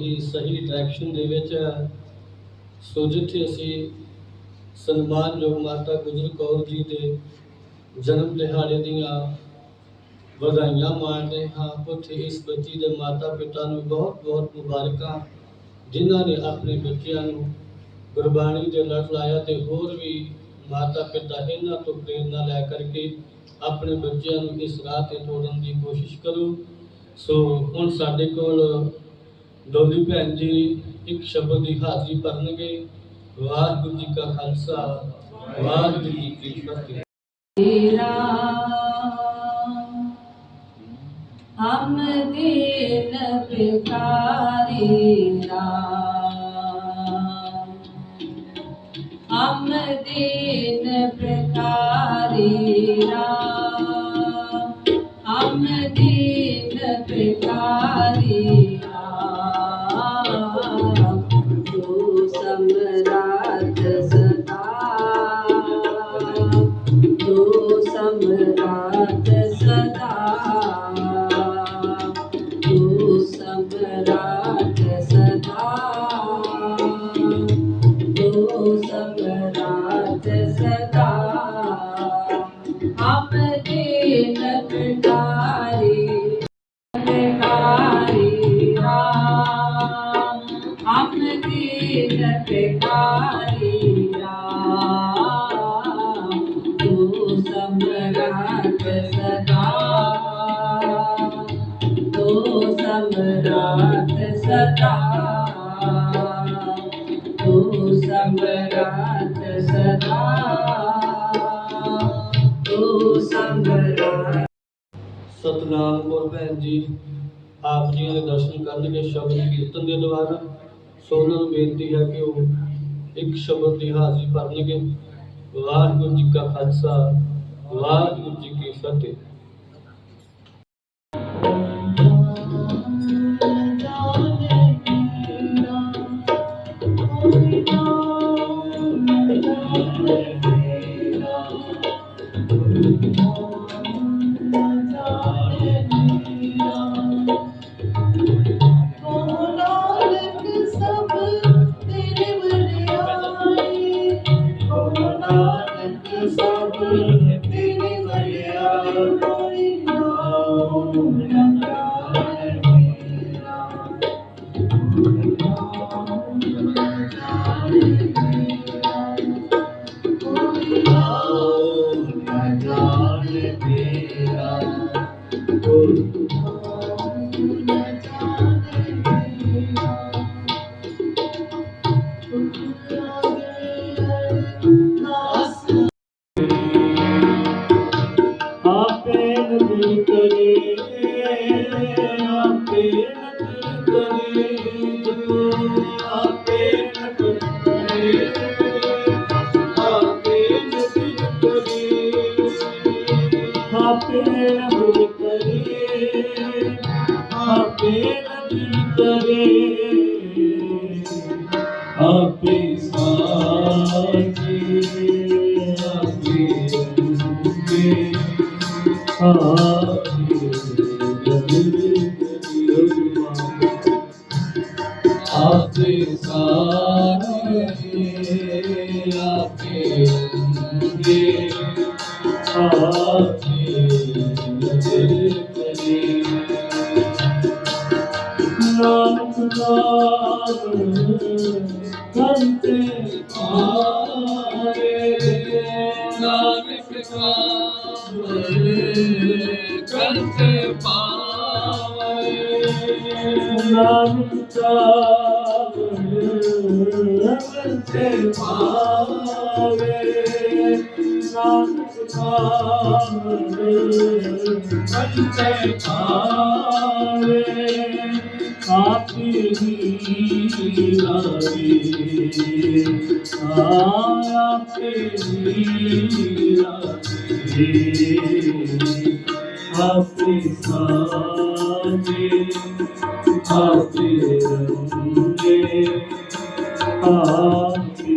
ਹੀ ਸਹੀ ਡਾਇਰੈਕਸ਼ਨ ਦੇ ਵਿੱਚ ਹੈ ਸੋ ਜਿੱਥੇ ਅਸੀਂ। ਸਨਮਾਨਯੋਗ ਮਾਤਾ ਗੁਜਰ ਕੌਰ ਜੀ ਦੇ ਜਨਮ ਦਿਹਾੜੇ ਦੀਆਂ ਵਧਾਈਆਂ ਮਾਣਦੇ ਹਾਂ। ਉੱਥੇ ਇਸ ਬੱਚੀ ਦੇ ਮਾਤਾ ਪਿਤਾ ਨੂੰ ਬਹੁਤ ਬਹੁਤ ਮੁਬਾਰਕਾਂ, ਜਿਨ੍ਹਾਂ ਨੇ ਆਪਣੇ ਬੱਚਿਆਂ ਨੂੰ ਗੁਰਬਾਣੀ ਦੇ ਲੜ ਲਾਇਆ ਤੇ ਹੋਰ ਵੀ ਮਾਤਾ ਪਿਤਾ ਇਹਨਾਂ ਤੋਂ ਪ੍ਰੇਰਨਾ ਲੈ ਕਰਕੇ ਆਪਣੇ ਬੱਚਿਆਂ ਨੂੰ ਇਸ ਰਾਹ ਤੇ ਤੋੜਨ ਦੀ ਕੋਸ਼ਿਸ਼ ਕਰੋ। ਸੋ ਹੁਣ ਸਾਡੇ ਕੋਲ ਡੋਲੀ ਭੈਣ ਜੀ, ਇੱਕ ਸ਼ਬਦ ਦੀ ਹਾਜ਼ਰੀ ਭਰਨਗੇ। ਵਾਹਿਗੁਰੂ ਜੀ ਕਾ ਖਾਲਸਾ, ਵਾਹਿਗੁਰੂ ਜੀ ਕੀ ਫਤਿਹ। ਤੇਰਾ ਹਮ ਦੇ ਨਪਕਾਰੇ ਰਾਮ ਹਮ ਦੇ ਨਪਕਾਰੇ ਸਤਨਾਮ ਕੌਰ ਭੈਣ ਜੀ, ਆਪ ਜੀ ਦੇ ਦਰਸ਼ਨ ਕਰਨਗੇ ਸ਼ਬਦ ਕੀਰਤਨ ਦੇ ਦੁਆਰਾ ਸੋ ਉਹਨਾਂ ਨੂੰ ਬੇਨਤੀ ਹੈ ਕਿ ਉਹ ਇੱਕ ਸ਼ਬਦ ਦੀ ਹਾਜ਼ਰੀ ਭਰਨਗੇ। ਵਾਹਿਗੁਰੂ ਜੀ ਕਾ ਖਾਲਸਾ, ਵਾਹਿਗੁਰੂ ਜੀ ਕੀ ਫਤਿਹ। Oh, আপনি আপনি সাজে আপনি রঙে আপনি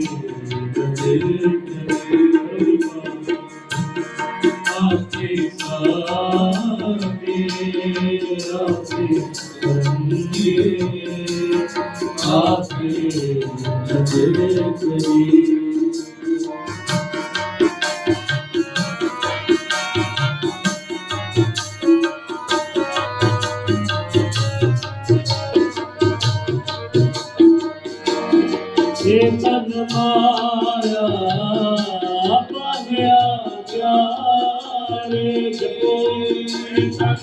ਮਾਇਆ ਪਾਗਿਆ ਪਿਆਰੇ ਗਏ ਤਨ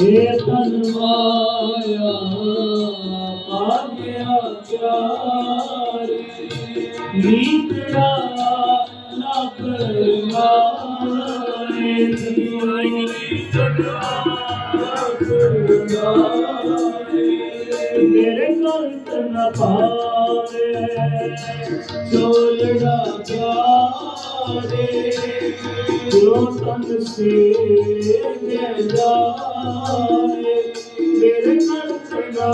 ਇਹ ਤਨ ਮਾਇਆ ਪਾਗਿਆ ਪਿਆਰੇ ਨੀਤੜਾ ਨਾ ਕਰਵਾਏ ਮੇਰੇ ਕੰਤ ਨ ਪਾਵੇ ਚੋਲੜਾ ਪਿਆਰੇ ਜੋ ਤਨ ਸੇ ਜਾਏ ਮੇਰੇ ਕੰਤ ਨ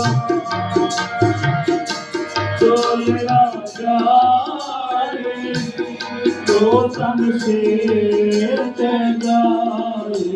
ਚੋਲੜਾ ਪਿਆਰੇ ਜੋ ਤਨ ਸੇ ਜਾਏ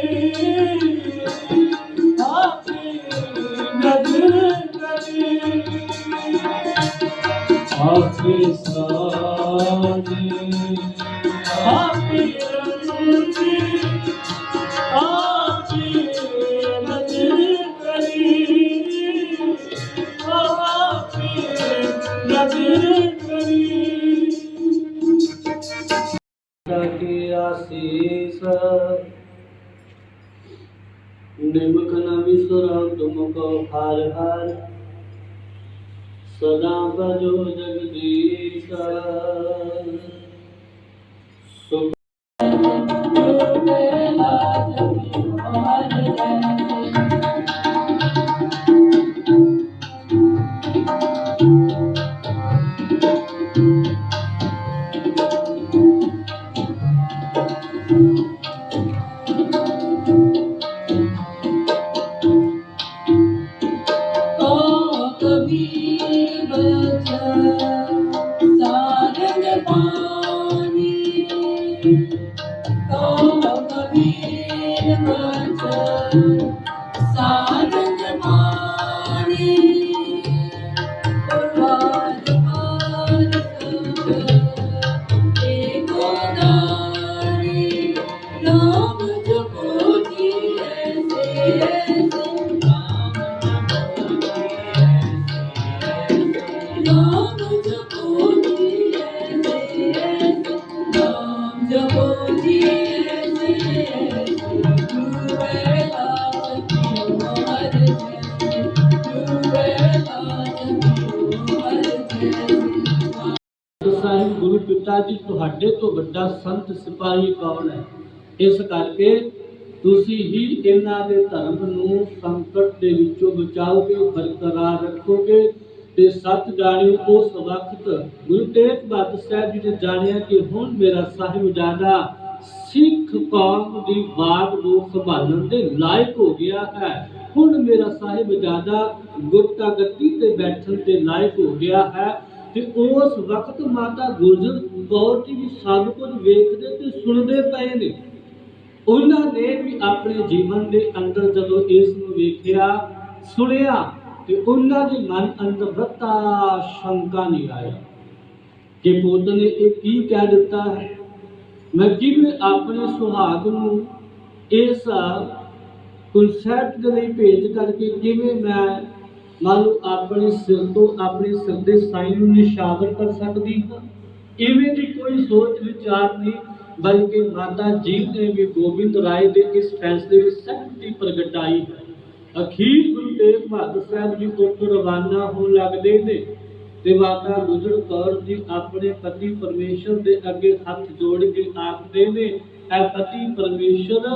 ਸਦਾ ਭਜੋ ਜਗਦੀਸ਼ Thank you. ਪਿਤਾ ਜੀ, ਤੁਹਾਡੇ ਤੋਂ ਵੱਡਾ ਸੰਤ ਸਿਪਾਹੀ ਕੌਣ ਹੈ? ਇਸ ਕਰਕੇ ਤੁਸੀਂ ਹੀ ਇਹਨਾਂ ਦੇ ਧਰਮ ਨੂੰ ਸੰਕਟ ਦੇ ਵਿੱਚੋਂ ਬਚਾਓਗੇ, ਬਰਕਰਾਰ ਰੱਖੋਗੇ ਤੇ ਸੱਚ ਜਾਣਿਓ ਉਸ ਵਕਤ ਗੁਰੂ ਤੇਗ ਬਹਾਦਰ ਸਾਹਿਬ ਜੀ ਨੇ ਜਾਣਿਆ ਕਿ ਹੁਣ ਮੇਰਾ ਸਾਹਿਬਜ਼ਾਦਾ ਸਿੱਖ ਕੌਮ ਦੀ ਬਾਗ ਨੂੰ ਸੰਭਾਲਣ ਦੇ ਲਾਇਕ ਹੋ ਗਿਆ ਹੈ। ਹੁਣ ਮੇਰਾ ਸਾਹਿਬਜ਼ਾਦਾ ਗੁਰਤਾ ਗੱਦੀ ਤੇ ਬੈਠਣ ਦੇ ਲਾਇਕ ਹੋ ਗਿਆ ਹੈ। ਤੇ ਉਸ ਵਕਤ ਮਾਤਾ ਗੁਜਰ ਕੌਰ ਜੀ ਵੀ ਸਭ ਕੁਝ ਵੇਖਦੇ ਤੇ ਸੁਣਦੇ ਪਏ ਨੇ। ਉਹਨਾਂ ਨੇ ਵੀ ਆਪਣੇ ਜੀਵਨ ਦੇ ਅੰਦਰ ਜਦੋਂ ਇਸ ਨੂੰ ਵੇਖਿਆ, ਸੁਣਿਆ, ਤੇ ਉਹਨਾਂ ਦੇ ਮਨ ਅੰਦਰ ਰੱਤਾ ਸ਼ੰਕਾ ਨਹੀਂ ਆਇਆ ਕਿ ਪੁੱਤ ਨੇ ਇਹ ਕੀ ਕਹਿ ਦਿੱਤਾ ਹੈ। ਮੈਂ ਕਿਵੇਂ ਆਪਣੇ ਸੁਹਾਗ ਨੂੰ ਇਸ ਕਨਸੈਪਟ ਦੇ ਲਈ ਭੇਜ ਕਰਕੇ ਕਿਵੇਂ ਮੈਂ ਮੰਨ ਲਓ ਆਪਣੇ ਸਿਰ ਤੋਂ ਆਪਣੇ ਸਿਰ ਦੇ ਸਾਈਨ ਨੂੰ ਨਿਸ਼ਾਵਰ ਕਰ ਸਕਦੀ। ਹਾਂ ਇਵੇਂ ਦੀ ਕੋਈ ਸੋਚ ਵਿਚਾਰ ਨਹੀਂ, ਬਲਕਿ ਮਾਤਾ ਜੀ ਨੇ ਵੀ ਗੋਬਿੰਦ ਰਾਏ ਦੇ ਇਸ ਫੈਸਲੇ ਵਿੱਚ ਸਖਤੀ ਪ੍ਰਗਟਾਈ। ਹੈ ਅਖੀਰ ਗੁਰੂ ਤੇਗ ਬਹਾਦਰ ਸਾਹਿਬ ਜੀ ਉੱਥੋਂ ਰਵਾਨਾ ਹੋਣ ਲੱਗਦੇ ਨੇ ਤੇ ਮਾਤਾ ਗੁਜਰ ਕੌਰ ਜੀ ਆਪਣੇ ਪਤੀ ਪਰਮੇਸ਼ਰ ਦੇ ਅੱਗੇ ਹੱਥ ਜੋੜ ਕੇ ਆਖਦੇ ਨੇ, ਐ ਪਤੀ ਪਰਮੇਸ਼ਰ,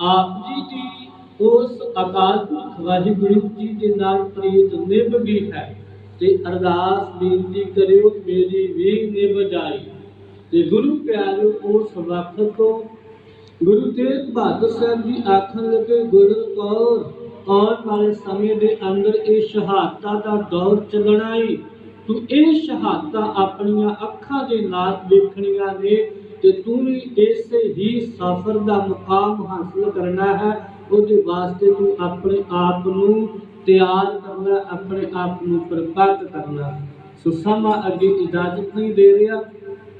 ਆਪ ਜੀ ਦੀ ਉਸ ਅਕਾਲ ਪੁਰਖ ਵਾਹਿਗੁਰੂ ਜੀ ਦੇ ਨਾਲ ਪ੍ਰੀਤ ਨਿਭ ਗਈ ਹੈ ਤੇ ਅਰਦਾਸ ਬੇਨਤੀ ਕਰਿਓ, ਮੇਰੀ ਵੀ ਨਿਭ ਜਾਈ। ਤੇ ਗੁਰੂ ਪਿਆਰਿਓ ਉਸ ਵਕਤ ਤੋਂ ਗੁਰੂ ਤੇਗ ਬਹਾਦਰ ਸਾਹਿਬ ਜੀ ਆਖਣ ਲੱਗੇ, ਗੁਰੂ ਕੌਰ, ਆਉਣ ਵਾਲੇ ਸਮੇਂ ਦੇ ਅੰਦਰ ਇਹ ਸ਼ਹਾਦਤਾਂ ਦਾ ਦੌਰ ਚੱਲਣਾ ਏ। ਤੂੰ ਇਹ ਸ਼ਹਾਦਤਾਂ ਆਪਣੀਆਂ ਅੱਖਾਂ ਦੇ ਨਾਲ ਵੇਖਣੀਆਂ ਨੇ ਤੇ ਤੂੰ ਵੀ ਇਸੇ ਹੀ ਸਫ਼ਰ ਦਾ ਮੁਕਾਮ ਹਾਸਲ ਕਰਨਾ ਹੈ। ਉਹਦੇ ਵਾਸਤੇ ਤੂੰ ਆਪਣੇ ਆਪ ਨੂੰ ਤਿਆਰ ਕਰਨਾ, ਆਪਣੇ ਆਪ ਨੂੰ ਪ੍ਰਪੱਕ ਕਰਨਾ। ਸੋ ਸਮਾਂ ਅੱਗੇ ਇਜਾਜ਼ਤ ਨਹੀਂ ਦੇ ਰਿਹਾ।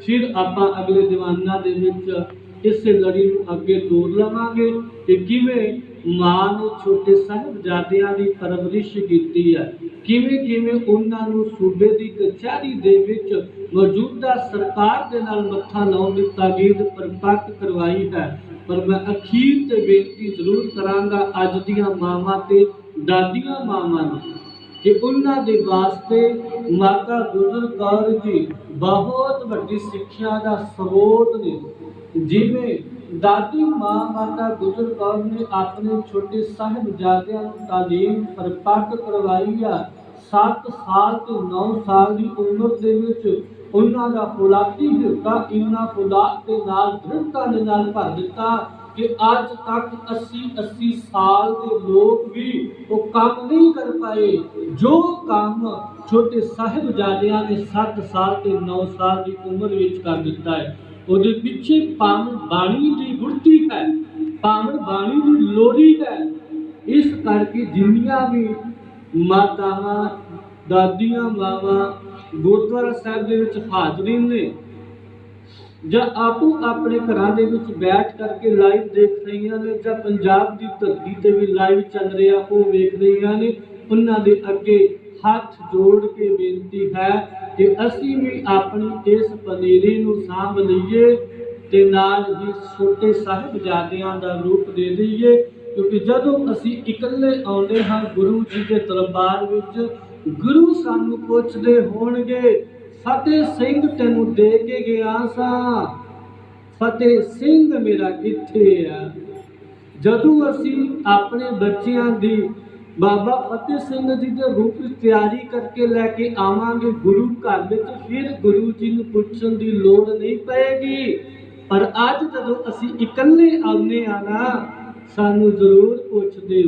ਫਿਰ ਆਪਾਂ ਅਗਲੇ ਦੀਵਾਨਾਂ ਦੇ ਵਿੱਚ ਇਸੇ ਲੜੀ ਨੂੰ ਅੱਗੇ ਤੋਰ ਲਵਾਂਗੇ ਕਿ ਕਿਵੇਂ ਮਾਂ ਨੇ ਛੋਟੇ ਸਾਹਿਬਜ਼ਾਦਿਆਂ ਦੀ ਪਰਵਰਿਸ਼ ਕੀਤੀ ਹੈ। ਕਿਵੇਂ ਕਿਵੇਂ ਉਹਨਾਂ ਨੂੰ ਸੂਬੇ ਦੀ ਕਚਹਿਰੀ ਦੇ ਵਿੱਚ ਮੌਜੂਦਾ ਸਰਕਾਰ ਦੇ ਨਾਲ ਮੱਥਾ ਲਾਉਣ ਦੀ ਤਾਕੀਦ ਪਰਪੱਕ ਕਰਵਾਈ ਹੈ। ਪਰ ਮੈਂ ਅਖੀਰ ਤੇ ਬੇਨਤੀ ਜ਼ਰੂਰ ਕਰਾਂਗਾ ਅੱਜ ਦੀਆਂ ਮਾਵਾਂ ਤੇ ਦਾਦੀਆਂ ਮਾਵਾਂ ਨੂੰ ਕਿ ਉਹਨਾਂ ਦੇ ਵਾਸਤੇ ਮਾਤਾ ਗੁਜਰ ਕੌਰ ਜੀ ਬਹੁਤ ਵੱਡੀ ਸਿੱਖਿਆ ਦਾ ਸਰੋਤ ਨੇ। ਜਿਵੇਂ ਦਾਦੀ ਮਾਂ ਮਾਤਾ ਗੁਜਰ ਕੌਰ ਨੇ ਆਪਣੇ ਛੋਟੇ ਸਾਹਿਬਜ਼ਾਦਿਆਂ ਨੂੰ ਤਾਲੀਮ ਪਰਪੱਕ ਕਰਵਾਈ ਆ 7 ਸਾਲ ਤੋਂ 9 ਸਾਲ ਦੀ ਉਮਰ ਦੇ ਵਿੱਚ ਉਹਨਾਂ ਦਾ ਫੁਲਾਦੀ ਹਿਰਦਾ ਇੰਨਾ ਫੁਲਾਦ ਦੇ ਨਾਲ ਦ੍ਰਿੜਤਾ ਦੇ ਨਾਲ ਭਰ ਦਿੱਤਾ ਕਿ ਅੱਜ ਤੱਕ 80 80 ਸਾਲ ਦੇ ਲੋਕ ਵੀ ਉਹ ਕੰਮ ਨਹੀਂ ਕਰ ਪਾਏ। ਜੋ ਕੰਮ ਛੋਟੇ ਸਾਹਿਬਜ਼ਾਦਿਆਂ ਨੇ 7 ਸਾਲ ਤੇ 9 ਸਾਲ ਦੀ ਉਮਰ ਵਿੱਚ ਕਰ ਦਿੱਤਾ ਹੈ, ਉਹਦੇ ਪਿੱਛੇ ਪਾਵਨ ਬਾਣੀ ਦੀ ਗੁਰਤੀ ਹੈ, ਪਾਵਨ ਬਾਣੀ ਦੀ ਲੋਰੀ ਹੈ। ਇਸ ਕਰਕੇ ਜਿੰਨੀਆਂ ਵੀ ਮਾਤਾਵਾਂ, ਦਾਦੀਆਂ, ਮਾਵਾਂ ਗੁਰਦੁਆਰਾ ਸਾਹਿਬ ਦੇ ਵਿੱਚ ਹਾਜ਼ਰੀਨ ਨੇ ਜਾਂ ਆਪੋ ਆਪਣੇ ਘਰਾਂ ਦੇ ਵਿੱਚ ਬੈਠ ਕਰਕੇ ਲਾਈਵ ਦੇਖ ਰਹੀਆਂ ਨੇ ਜਾਂ ਪੰਜਾਬ ਦੀ ਧਰਤੀ ਤੇ ਵੀ ਲਾਈਵ ਚੱਲ ਰਿਹਾ ਉਹ ਵੇਖ ਰਹੀਆਂ ਨੇ, ਉਹਨਾਂ ਦੇ ਅੱਗੇ ਹੱਥ ਜੋੜ ਕੇ ਬੇਨਤੀ ਹੈ ਕਿ ਅਸੀਂ ਵੀ ਆਪਣੀ ਇਸ ਪਨੀਰੀ ਨੂੰ ਸਾਂਭ ਲਈਏ ਤੇ ਨਾਲ ਹੀ ਛੋਟੇ ਸਾਹਿਬਜ਼ਾਦਿਆਂ ਦਾ ਰੂਪ ਦੇ ਦਈਏ, ਕਿਉਂਕਿ ਜਦੋਂ ਅਸੀਂ ਇਕੱਲੇ ਆਉਂਦੇ ਹਾਂ ਗੁਰੂ ਜੀ ਦੇ ਦਰਬਾਰ ਵਿੱਚ ਗੁਰੂ ਸਾਨੂੰ ਪੁੱਛਦੇ ਹੋਣਗੇ, ਫਤਿਹ ਸਿੰਘ ਤੈਨੂੰ ਦੇ ਕੇ ਗਿਆ ਸਾਂ। ਫਤਿਹ ਸਿੰਘ ਮੇਰਾ ਕਿੱਥੇ ਆ? ਜਦੋਂ ਅਸੀਂ ਆਪਣੇ ਬੱਚਿਆਂ ਦੀ ਬਾਬਾ ਫਤਿਹ ਸਿੰਘ ਜੀ ਦੇ ਰੂਪ ਵਿੱਚ ਤਿਆਰੀ ਕਰਕੇ ਲੈ ਕੇ ਆਵਾਂਗੇ ਗੁਰੂ ਘਰ ਵਿੱਚ, ਫਿਰ ਗੁਰੂ ਜੀ ਨੂੰ ਪੁੱਛਣ ਦੀ ਲੋੜ ਨਹੀਂ ਪਏਗੀ। ਪਰ ਅੱਜ ਜਦੋਂ ਅਸੀਂ ਇਕੱਲੇ ਆਉਂਦੇ ਆ ਨਾ, ਸਾਨੂੰ ਜ਼ਰੂਰ ਪੁੱਛਦੇ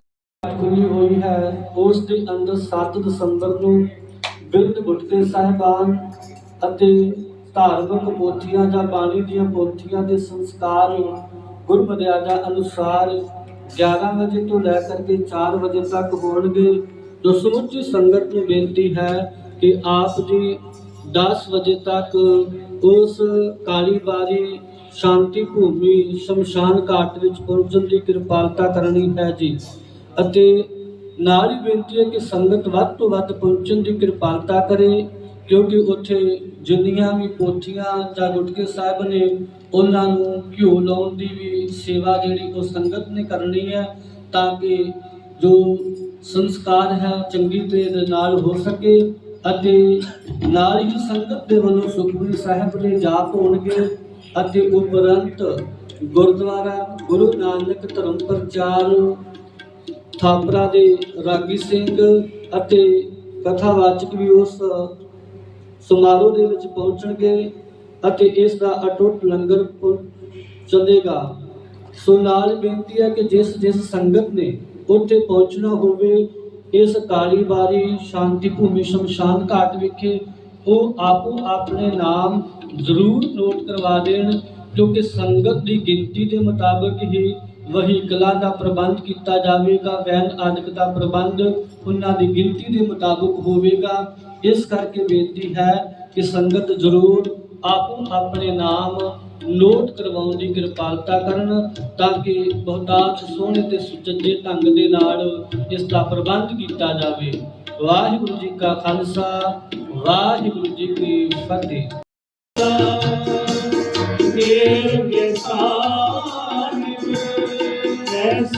ਖੁੱਲੀ ਹੋਈ ਹੈ। ਉਸ ਦੇ ਅੰਦਰ 7 ਦਸੰਬਰ ਨੂੰ ਬਿਰਧ ਗੁਟਕੇ ਸਾਹਿਬਾਨ ਅਤੇ ਧਾਰਮਿਕ ਪੋਥੀਆਂ ਜਾਂ ਬਾਣੀ ਦੀਆਂ ਪੋਥੀਆਂ ਦੇ ਸੰਸਕਾਰ ਗੁਰਮਰਿਆਦਾ ਅਨੁਸਾਰ 11 ਵਜੇ ਤੋਂ ਲੈ ਕਰਕੇ 4 ਵਜੇ ਤੱਕ ਹੋਣਗੇ। ਜੋ ਸਮੁੱਚੀ ਸੰਗਤ ਨੂੰ ਬੇਨਤੀ ਹੈ ਕਿ ਆਪ ਜੀ 10 ਵਜੇ ਤੱਕ ਉਸ ਕਾਲੀ ਬਾਰੀ ਸ਼ਾਂਤੀ ਭੂਮੀ ਸ਼ਮਸ਼ਾਨ ਘਾਟ ਵਿੱਚ ਪਹੁੰਚਣ ਦੀ ਕਿਰਪਾਲਤਾ ਕਰਨੀ ਹੈ ਜੀ। ਅਤੇ ਨਾਲ ਹੀ ਬੇਨਤੀ ਹੈ ਕਿ ਸੰਗਤ ਵੱਧ ਤੋਂ ਵੱਧ ਪਹੁੰਚਣ ਦੀ ਕਿਰਪਾਲਤਾ ਕਰੇ, ਕਿਉਂਕਿ ਉੱਥੇ ਜਿੰਨੀਆਂ ਵੀ ਪੋਥੀਆਂ ਜਾਂ ਗੁਟਕੇ ਸਾਹਿਬ ਨੇ, ਉਹਨਾਂ ਨੂੰ ਘਿਓ ਲਾਉਣ ਦੀ ਵੀ ਸੇਵਾ ਜਿਹੜੀ ਉਹ ਸੰਗਤ ਨੇ ਕਰਨੀ ਹੈ, ਤਾਂ ਕਿ ਜੋ ਸੰਸਕਾਰ ਹੈ ਚੰਗੀ ਤਰ੍ਹਾਂ ਦੇ ਨਾਲ ਹੋ ਸਕੇ ਅਤੇ ਨਾਲ ਹੀ ਸੰਗਤ ਦੇ ਵੱਲੋਂ ਸੁਖਮਨੀ ਸਾਹਿਬ ਦੇ ਜਾਪ ਹੋਣਗੇ ਅਤੇ ਉਪਰੰਤ ਗੁਰਦੁਆਰਾ ਗੁਰੂ ਨਾਨਕ ਧਰਮ ਪ੍ਰਚਾਰ ਥਾਪਰਾ ਦੇ ਰਾਗੀ ਸਿੰਘ ਅਤੇ ਕਥਾਵਾਚਕ ਵੀ ਉਸ ਸਮਾਰੋਹ ਦੇ ਵਿੱਚ ਪਹੁੰਚਣਗੇ ਅਤੇ ਇਸ ਦਾ ਅਟੁੱਟ ਲੰਗਰ ਚੱਲੇਗਾ। ਸੋ ਨਾਲ ਬੇਨਤੀ ਹੈ ਕਿ ਜਿਸ ਜਿਸ ਸੰਗਤ ਨੇ ਉੱਥੇ ਪਹੁੰਚਣਾ ਹੋਵੇ, ਇਸ ਕਾਲੀ ਬਾਰੀ ਸ਼ਾਂਤੀ ਭੂਮੀ ਸ਼ਮਸ਼ਾਨ ਘਾਟ ਵਿਖੇ, ਉਹ ਆਪੋ ਆਪਣੇ ਨਾਮ ਜ਼ਰੂਰ ਨੋਟ ਕਰਵਾ ਦੇਣ, ਕਿਉਂਕਿ ਸੰਗਤ ਦੀ ਗਿਣਤੀ ਦੇ ਮੁਤਾਬਕ ਹੀ ਵਹੀਕਲਾਂ ਦਾ ਪ੍ਰਬੰਧ ਕੀਤਾ ਜਾਵੇਗਾ ਵੈਨ ਆਦਿਕ ਦਾ ਪ੍ਰਬੰਧ ਉਹਨਾਂ ਦੀ ਗਿਣਤੀ ਦੇ ਮੁਤਾਬਕ ਹੋਵੇਗਾ। ਇਸ ਕਰਕੇ ਬੇਨਤੀ ਹੈ ਕਿ ਸੰਗਤ ਜ਼ਰੂਰ ਆਪੋ ਆਪਣੇ ਨਾਮ ਨੋਟ ਕਰਵਾਉਣ ਦੀ ਕਿਰਪਾਲਤਾ ਕਰਨ ਤਾਂ ਕਿ ਬਹੁਤਾਤ ਸੋਹਣੇ ਤੇ ਸੁਚੱਜੇ ਢੰਗ ਦੇ ਨਾਲ ਇਸ ਦਾ ਪ੍ਰਬੰਧ ਕੀਤਾ ਜਾਵੇ। ਵਾਹਿਗੁਰੂ ਜੀ ਕਾ ਖਾਲਸਾ, ਵਾਹਿਗੁਰੂ ਜੀ ਕੀ ਫਤਿਹ। ਮੇਰ ਕੇ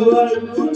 সবাই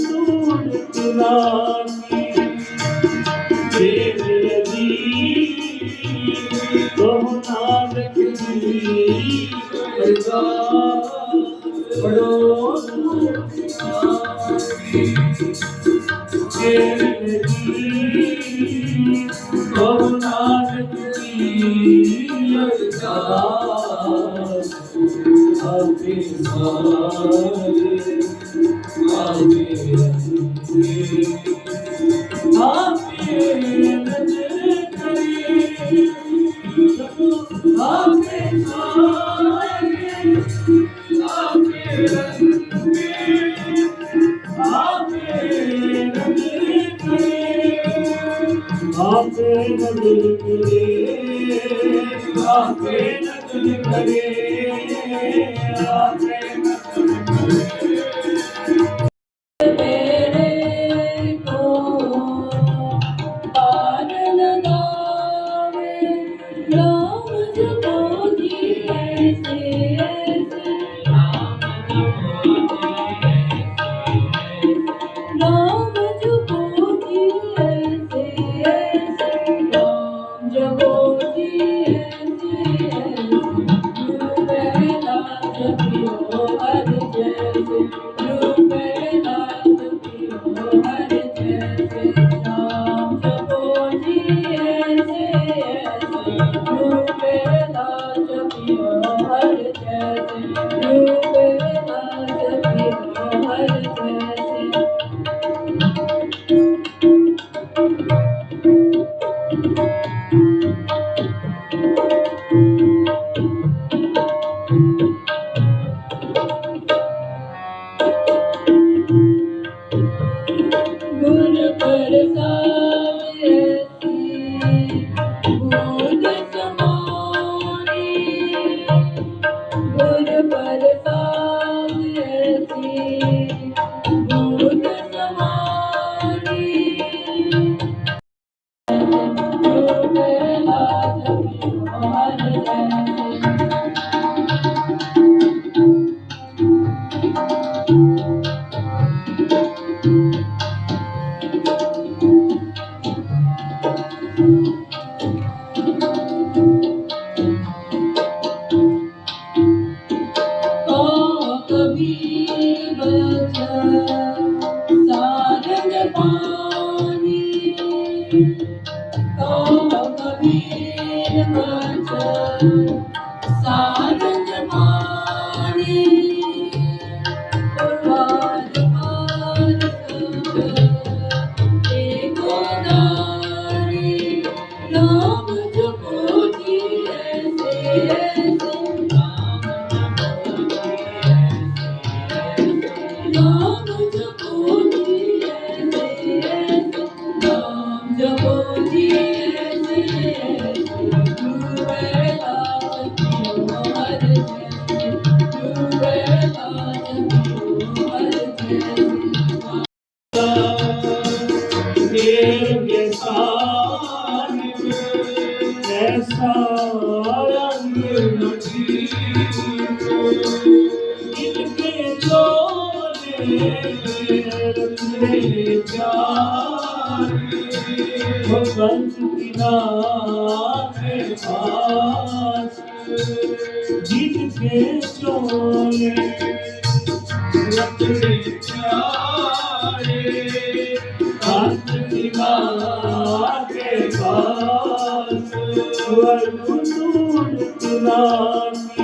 Thank you. ਸੰਤ ਨਾਥੇ ਪਾਸ ਜਿਤ ਕੇ ਚੋਲੇ ਰੱਖੇ ਚਾਰੇ ਸੰਤ ਨਾਥੇ ਪਾਸ ਵਰਗੁਣ ਤੁਨਾਮੀ